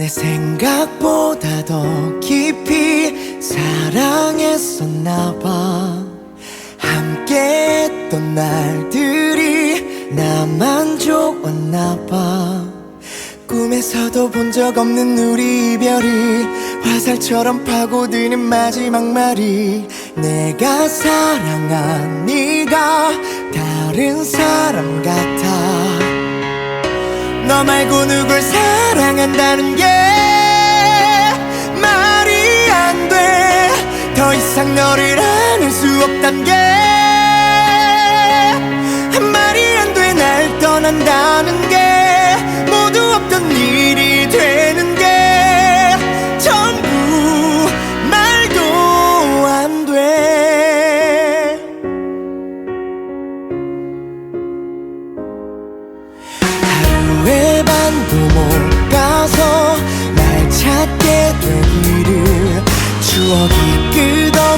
내 생각보다 더 깊이 사랑했었나 봐. 함께 했던 날들이 나만 좋았나 봐. 꿈에서도 본 적 없는 우리 이별이 화살처럼 파고드는 마지막 말이 내가 사랑한 네가 다른 사람 같아. 너 말고 누굴 사랑한다는 게 수 없단 게 말이 안 돼 날 떠난다는 게 모두 없던 일이 되는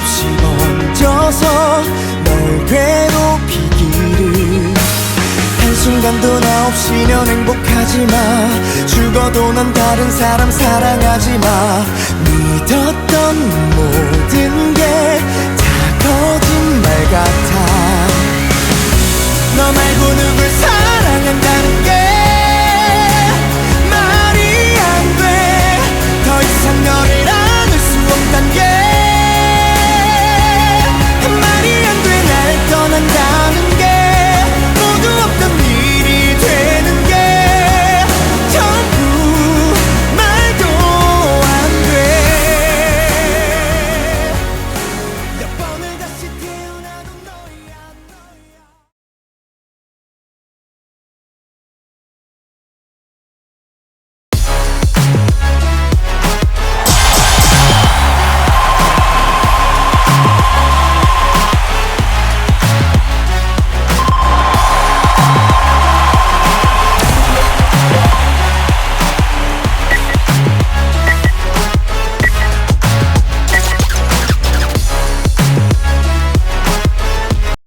없이 멈춰서 널 괴롭히기를. 한순간도 나 없이는 행복하지 마. 죽어도 넌 다른 사람 사랑하지 마. 믿었던 모든 게 다 거짓말